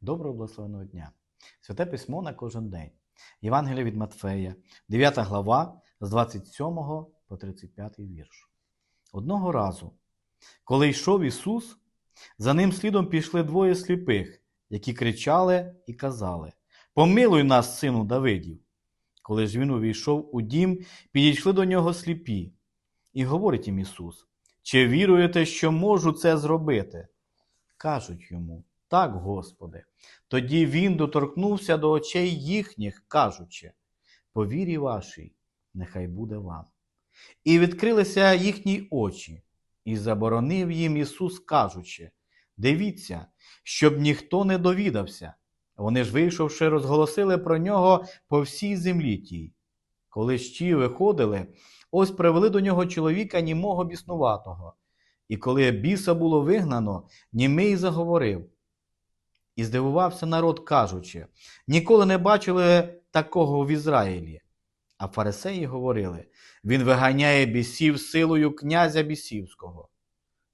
Доброго благословеного дня! Святе письмо на кожен день. Євангелія від Матфея, 9 глава, з 27 по 35 вірш. Одного разу, коли йшов Ісус, за ним слідом пішли двоє сліпих, які кричали і казали: Помилуй нас, сину Давидів. Коли ж він увійшов у дім, підійшли до нього сліпі, і говорить їм Ісус: Чи віруєте, що можу це зробити? Кажуть йому, так, Господи. Тоді він доторкнувся до очей їхніх, кажучи, по вірі вашій, нехай буде вам. І відкрилися їхні очі, і заборонив їм Ісус, кажучи, дивіться, щоб ніхто не довідався. Вони ж, вийшовши, розголосили про нього по всій землі тій. Коли ті виходили, ось привели до нього чоловіка німого біснуватого. І коли біса було вигнано, німий заговорив. І здивувався народ, кажучи: ніколи не бачили такого в Ізраїлі. А фарисеї говорили: Він виганяє бісів силою князя бісівського.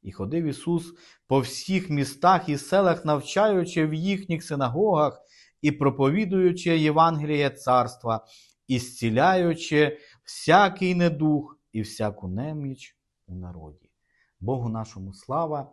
І ходив Ісус по всіх містах і селах, навчаючи в їхніх синагогах і проповідуючи Євангеліє царства, і зціляючи всякий недух і всяку неміч у народі. Богу нашому слава